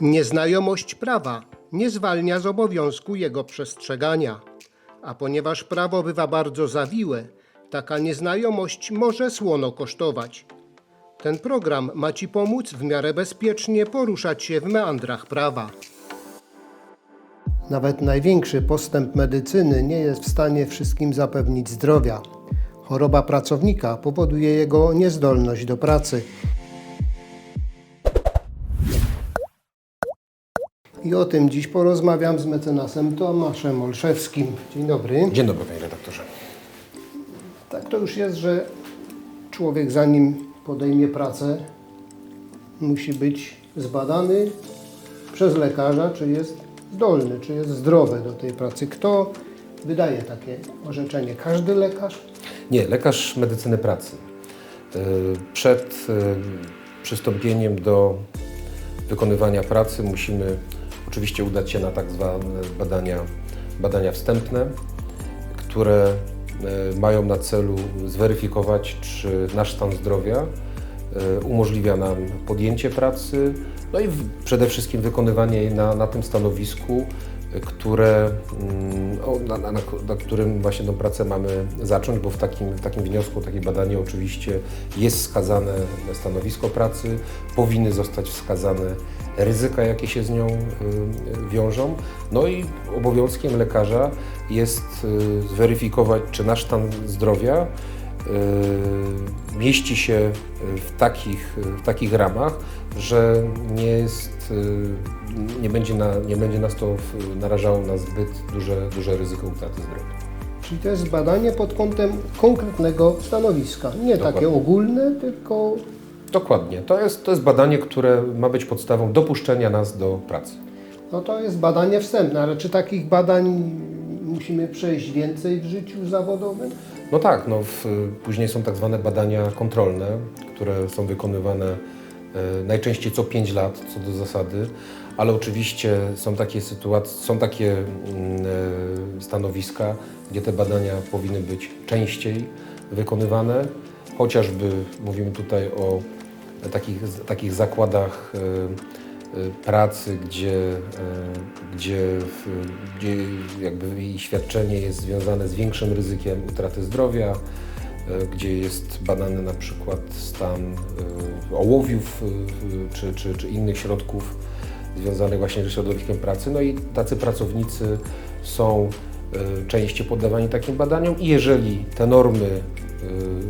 Nieznajomość prawa nie zwalnia z obowiązku jego przestrzegania. A ponieważ prawo bywa bardzo zawiłe, taka nieznajomość może słono kosztować. Ten program ma Ci pomóc w miarę bezpiecznie poruszać się w meandrach prawa. Nawet największy postęp medycyny nie jest w stanie wszystkim zapewnić zdrowia. Choroba pracownika powoduje jego niezdolność do pracy. I o tym dziś porozmawiam z mecenasem Tomaszem Olszewskim. Dzień dobry. Dzień dobry, panie redaktorze. Tak to już jest, że człowiek zanim podejmie pracę, musi być zbadany przez lekarza, czy jest zdolny, czy jest zdrowy do tej pracy. Kto wydaje takie orzeczenie? Każdy lekarz? Nie, lekarz medycyny pracy. Y, Przed y, przystąpieniem do wykonywania pracy musimy oczywiście udać się na tak zwane badania, badania wstępne, które y, mają na celu zweryfikować, czy nasz stan zdrowia y, umożliwia nam podjęcie pracy, no i przede wszystkim wykonywanie jej na, na tym stanowisku, które, mm, na, na, na którym właśnie tę pracę mamy zacząć, bo w takim, w takim wniosku, takie badanie oczywiście jest wskazane stanowisko pracy, powinny zostać wskazane ryzyka, jakie się z nią y, wiążą. No i obowiązkiem lekarza jest y, zweryfikować, czy nasz stan zdrowia mieści się w takich, w takich ramach, że nie jest, y, nie będzie, na, nie będzie nas to narażało na zbyt duże, duże ryzyko utraty zdrowia. Czyli to jest badanie pod kątem konkretnego stanowiska. Nie takie Dokładnie. ogólne, tylko Dokładnie. To jest, to jest badanie, które ma być podstawą dopuszczenia nas do pracy. no to jest badanie wstępne. Ale czy takich badań musimy przejść więcej w życiu zawodowym? No tak, no w, później są tak zwane badania kontrolne, które są wykonywane e, najczęściej co 5 lat, co do zasady, ale oczywiście są takie sytuacje, są takie mm, e, stanowiska, gdzie te badania powinny być częściej wykonywane, chociażby mówimy tutaj o takich, takich zakładach e, pracy, gdzie, e, gdzie, gdzie jakby jej świadczenie jest związane z większym ryzykiem utraty zdrowia, e, gdzie jest badany na przykład stan ołowiów czy, czy, czy innych środków związanych właśnie ze środowiskiem pracy. No i tacy pracownicy są częściej poddawani takim badaniom i jeżeli te normy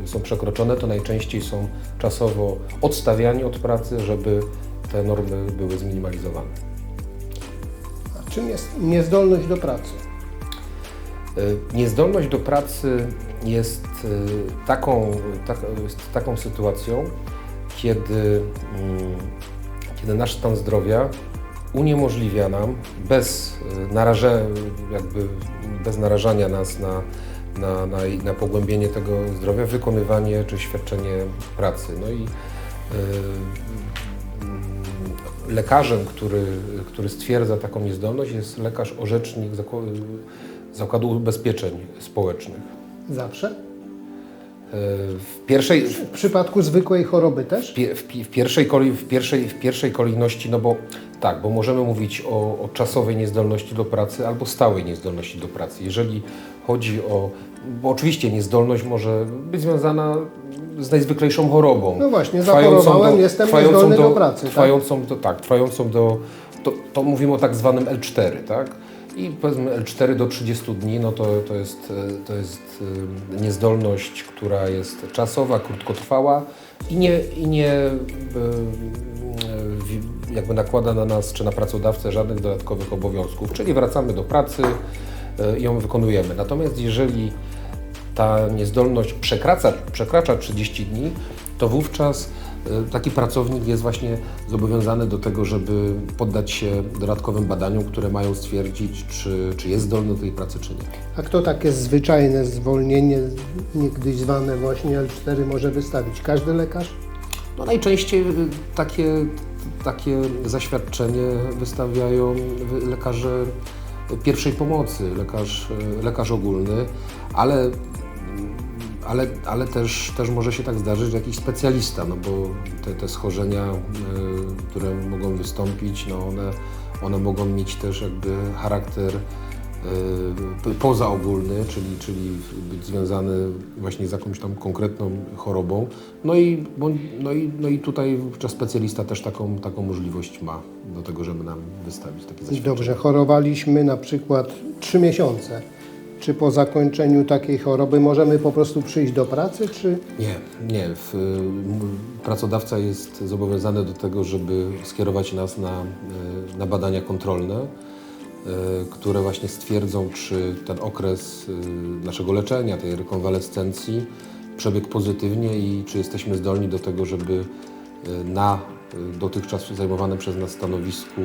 są przekroczone, to najczęściej są czasowo odstawiani od pracy, żeby te normy były zminimalizowane. A czym jest niezdolność do pracy? E, Niezdolność do pracy jest e, taką, tak, jest taką sytuacją, kiedy, mm, kiedy nasz stan zdrowia uniemożliwia nam bez, e, naraże, jakby bez narażania nas na, na, na, na pogłębienie tego zdrowia wykonywanie czy świadczenie pracy. No i lekarzem, który, który stwierdza taką niezdolność jest lekarz orzecznik zakładu, Ubezpieczeń Społecznych. Zawsze? W pierwszej, W przypadku zwykłej choroby też? W, pi- w, pierwszej kolei, w, pierwszej, w pierwszej kolejności, no bo tak, bo możemy mówić o, o czasowej niezdolności do pracy albo stałej niezdolności do pracy. Jeżeli chodzi o, bo oczywiście niezdolność może być związana z najzwyklejszą chorobą. No właśnie, zachorowałem, jestem trwającą niezdolny do pracy, tak? Trwającą do, tak, trwającą do, to, to mówimy o tak zwanym L4, tak? I powiedzmy L4 do 30 dni, no to, to jest, e, to jest e, niezdolność, która jest czasowa, krótkotrwała i nie, i nie e, jakby nakłada na nas czy na pracodawcę żadnych dodatkowych obowiązków, czyli wracamy do pracy i ją wykonujemy. Natomiast jeżeli ta niezdolność przekracza, przekracza 30 dni, to wówczas taki pracownik jest właśnie zobowiązany do tego, żeby poddać się dodatkowym badaniom, które mają stwierdzić, czy, czy jest zdolny do tej pracy, czy nie. A kto takie zwyczajne zwolnienie, niegdyś zwane właśnie L4, może wystawić? Każdy lekarz? No najczęściej y, takie, takie zaświadczenie wystawiają wy- lekarze pierwszej pomocy, lekarz, y, lekarz ogólny, ale, ale, ale też, też może się tak zdarzyć, że jakiś specjalista, no bo te, te schorzenia, y, które mogą wystąpić, no one, one mogą mieć też jakby charakter y, pozaogólny, czyli, czyli być związany właśnie z jakąś tam konkretną chorobą. No i, no i, no i tutaj wówczas specjalista też taką, taką możliwość ma do tego, żeby nam wystawić takie zaświadczenie. Dobrze, chorowaliśmy na przykład 3 miesiące. Czy po zakończeniu takiej choroby możemy po prostu przyjść do pracy, czy Nie, nie. Pracodawca jest zobowiązany do tego, żeby skierować nas na, y, na badania kontrolne, y, które właśnie stwierdzą, czy ten okres y, naszego leczenia, tej rekonwalescencji przebiegł pozytywnie i czy jesteśmy zdolni do tego, żeby na dotychczas zajmowanym przez nas stanowisku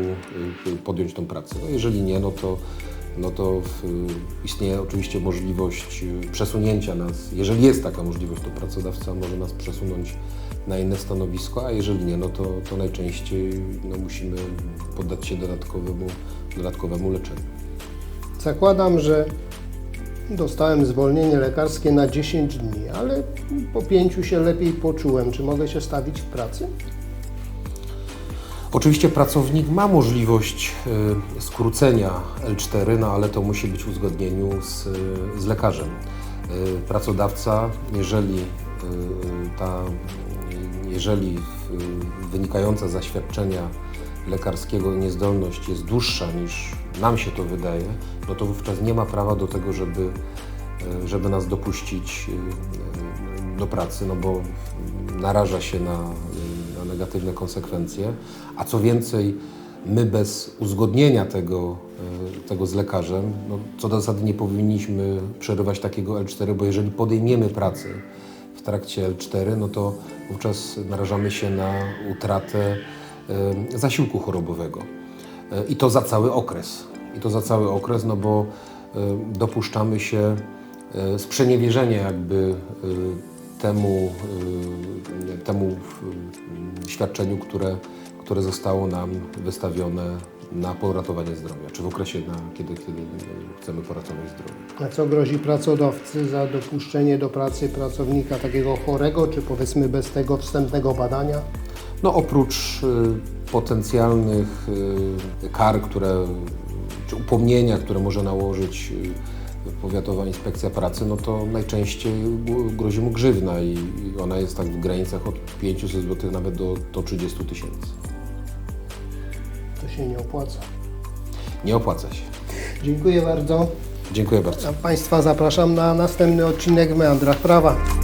podjąć tą pracę. No jeżeli nie, no to no to istnieje oczywiście możliwość y, przesunięcia nas. Jeżeli jest taka możliwość, to pracodawca może nas przesunąć na inne stanowisko, a jeżeli nie, no to, to najczęściej no, musimy poddać się dodatkowemu, dodatkowemu leczeniu. zakładam, że dostałem zwolnienie lekarskie na 10 dni, ale po pięciu się lepiej poczułem. Czy mogę się stawić w pracy? Oczywiście pracownik ma możliwość y, skrócenia L4, no ale to musi być w uzgodnieniu z, z lekarzem. Y, Pracodawca, jeżeli, y, ta, jeżeli y, wynikająca z zaświadczenia lekarskiego niezdolność jest dłuższa niż nam się to wydaje, no to wówczas nie ma prawa do tego, żeby, y, żeby nas dopuścić y, do pracy, no bo naraża się na, negatywne konsekwencje, a co więcej, my bez uzgodnienia tego, e, tego z lekarzem, no, co do zasady nie powinniśmy przerywać takiego L4, bo jeżeli podejmiemy pracę w trakcie L4, no to wówczas narażamy się na utratę e, zasiłku chorobowego. E, I to za cały okres. I to za cały okres, no bo dopuszczamy się sprzeniewierzenia jakby temu, y, temu y, świadczeniu, które, które zostało nam wystawione na poratowanie zdrowia, czy w okresie, na, kiedy, kiedy chcemy poratować zdrowie. A co grozi pracodawcy za dopuszczenie do pracy pracownika takiego chorego, czy powiedzmy bez tego wstępnego badania? No oprócz y, potencjalnych y, kar, które, czy upomnienia, które może nałożyć y, Powiatowa Inspekcja Pracy, no to najczęściej grozi mu grzywna i ona jest tak w granicach od 500 zł nawet do, do 30 tysięcy. To się nie opłaca. Nie opłaca się. Dziękuję bardzo. Dziękuję bardzo. A Państwa zapraszam na następny odcinek w Meandrach Prawa.